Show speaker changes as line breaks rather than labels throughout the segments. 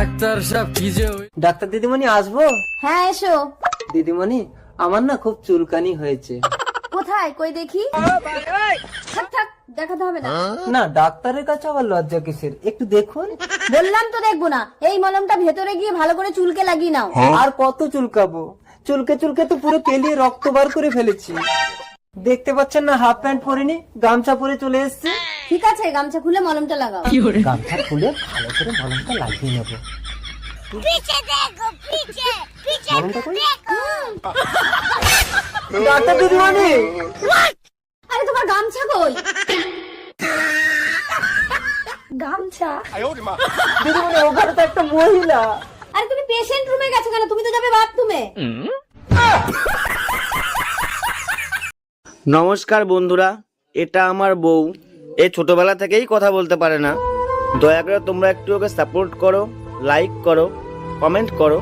Doctor সাহেব কি যে
ডাক্তার দিদিমণি আসব?
হ্যাঁ এসো।
দিদিমণি আমার না খুব চুলকানি হয়েছে।
কোথায়? কই দেখি? থাক থাক দেখাতে হবে না।
না ডাক্তারের কাছে আবার লজ্জা কিসের? একটু দেখুন।
বললাম তো দেখব না। এই মলমটা ভেতরে গিয়ে ভালো করে চুলকে লাগিয়ে নাও।
আর কত চুলকাবো? চুলকে চুলকে তো পুরো কেলিয়ে রক্ত বার করে ফেলেছি। দেখতে পাচ্ছেন না হাফ প্যান্ট পরিনি গামছা পরে চলে এসছে।
ঠিক আছে গামছা খুলে মলমটা লাগাও।
গামছা খুলে ভালো করে মলমটা লাগিয়ে নেব। মলমটা কই? ডাক্তার দিদিমণি!
আরে তোমার গামছা কই? গামছা।
দিদিমণি ওখানে তো একটা মহিলা।
আরে তুমি পেশেন্ট রুমে গেছো কেন? তুমি তো যাবে বাথরুমে
নমস্কার বন্ধুরা এটা আমার বউ। এ ছোটবেলা থেকেই কথা বলতে পারে না। দয়া করে তোমরা একটু ওকে সাপোর্ট করো লাইক করো কমেন্ট করো।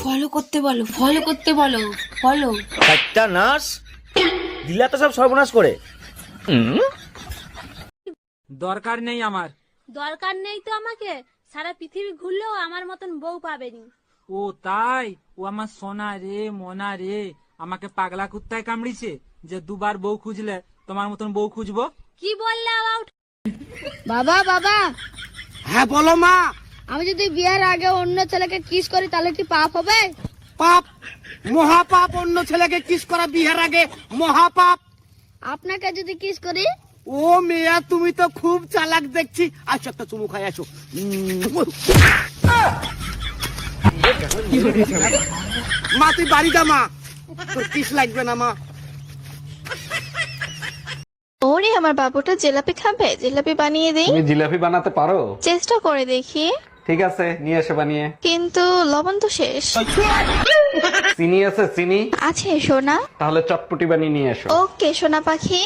ফলো করতে বলো ফলো করতে বলো ফলো
একটা নার্স দিলা তো সব সর্বনাশ করে।
দরকার নেই আমার।
দরকার নেই তো আমাকে। সারা পৃথিবী ঘুরলেও আমার মতন বউ পাবেনি।
ও তাই? ও আমার সোনা রে মনা রে। আমাকে পাগলা কুত্তায় কামড়িছে যে দুবার বউ খুঁজলে তোমার মতন বউ খুঁজবো?
কি বললে আবার
বাবা বাবা।
হ্যাঁ বলো মা।
আমি যদি বিয়ের আগে অন্য ছেলেকে কিস করি তাহলে কি পাপ হবে?
পাপ মহাপাপ অন্য ছেলেকে কিস করা বিয়ের আগে মহাপাপ।
আপনাকে যদি কিস করি?
ও মেয়া তুমি তো খুব চালাক দেখছি। আচ্ছা একটা চুমু খাই আসো। মা তুই বাড়ি যা মা। তোর কিস লাগবে না মা।
ওরে আমার বাবুটা জিলাপি খাবে? জিলাপি বানিয়ে দিই।
তুমি জিলাপি বানাতে পারো?
চেষ্টা করে দেখি।
ঠিক আছে নিয়ে এসে বানিয়ে।
কিন্তু লবণ তো শেষ।
চিনি আছে চিনি।
আছে সোনা।
তাহলে চটপটি বানিয়ে নিয়ে এসো।
ওকে সোনা পাখি।